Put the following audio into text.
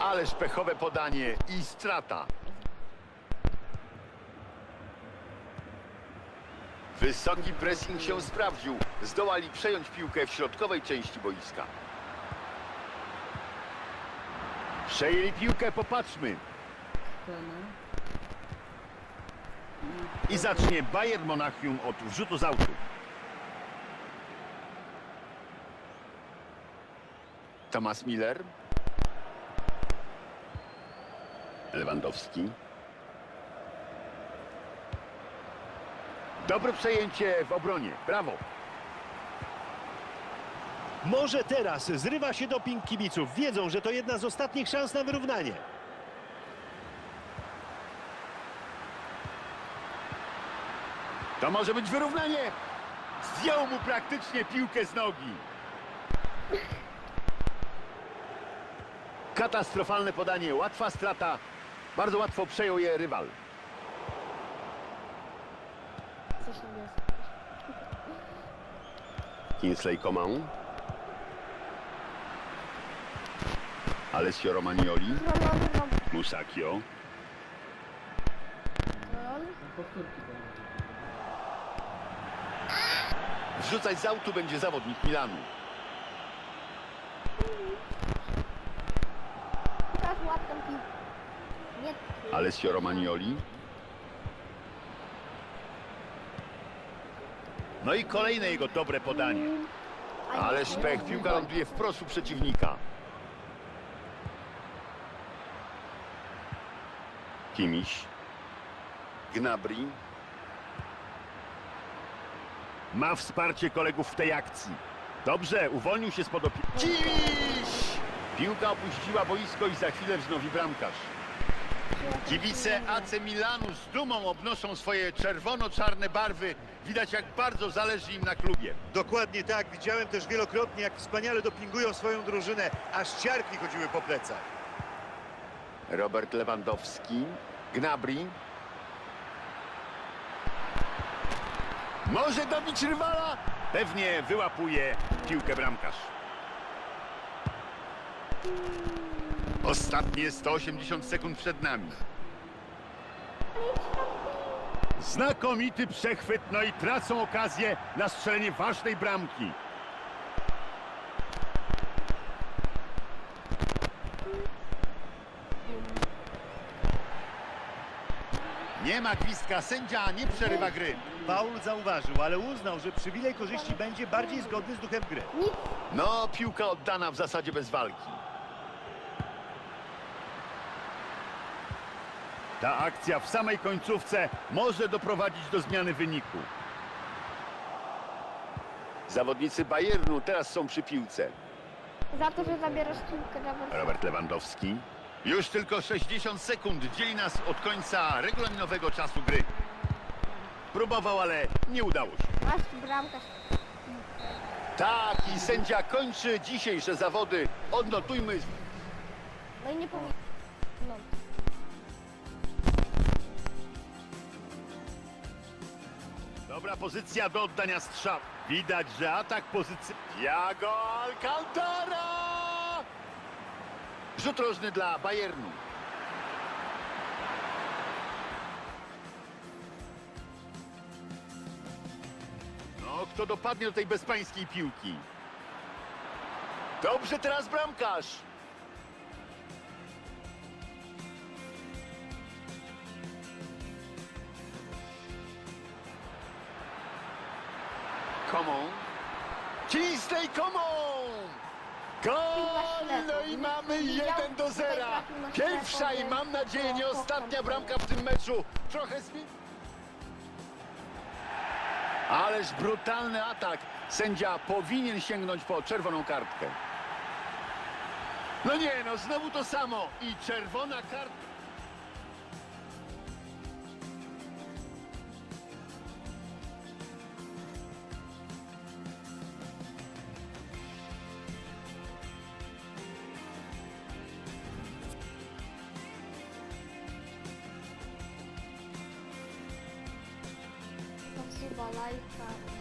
Ależ pechowe podanie i strata. Wysoki pressing się sprawdził. Zdołali przejąć piłkę w środkowej części boiska. Przejęli piłkę, popatrzmy. I zacznie Bayern Monachium od rzutu z autu. Thomas Miller. Lewandowski. Dobre przejęcie w obronie. Brawo. Może teraz zrywa się doping kibiców. Wiedzą, że to jedna z ostatnich szans na wyrównanie. To może być wyrównanie. Zdjął mu praktycznie piłkę z nogi. Katastrofalne podanie, łatwa strata. Bardzo łatwo przejął je rywal. Kingsley Coman. Alessio Romagnoli. No, no. Wrzucać z autu będzie zawodnik Milanu. Teraz łapką piłkę. Nie. Alessio Romagnoli. No i kolejne jego dobre podanie. Ale szpech, piłka ląduje w prosu przeciwnika. Kimiś. Gnabry. Ma wsparcie kolegów w tej akcji. Dobrze, uwolnił się spod opieki. Kimiś! Piłka opuściła boisko i za chwilę wznowi bramkarz. Kibice AC Milanu z dumą obnoszą swoje czerwono-czarne barwy. Widać jak bardzo zależy im na klubie. Dokładnie tak. Widziałem też wielokrotnie, jak wspaniale dopingują swoją drużynę. Aż ciarki chodziły po plecach. Robert Lewandowski, Gnabry. Może dobić rywala? Pewnie wyłapuje piłkę bramkarz. Ostatnie 180 sekund przed nami. Znakomity przechwyt, no i tracą okazję na strzelenie ważnej bramki. Nie ma gwizdka, sędzia nie przerywa gry. Paul zauważył, ale uznał, że przywilej korzyści będzie bardziej zgodny z duchem gry. No, piłka oddana w zasadzie bez walki. Ta akcja w samej końcówce może doprowadzić do zmiany wyniku. Zawodnicy Bayernu teraz są przy piłce. Za to, że zabierasz piłkę Warszawy. Robert Lewandowski. Już tylko 60 sekund dzieli nas od końca regulaminowego czasu gry. Próbował, ale nie udało się. Masz bramkarz. Tak, i sędzia kończy dzisiejsze zawody. Odnotujmy No i nie powinien. No. Dobra pozycja do oddania strzał. Widać, że atak pozycji... Jago Alcantara! Rzut rożny dla Bayernu. No, kto dopadnie do tej bezpańskiej piłki? Dobrze teraz bramkarz. Komą. Kingsley Komą! Gol! No i mamy 1 do 0. Pierwsza i mam nadzieję nie ostatnia bramka w tym meczu. Trochę zmieni... Ależ brutalny atak. Sędzia powinien sięgnąć po czerwoną kartkę. No nie, no znowu to samo. I czerwona kartka. balay çağırdı.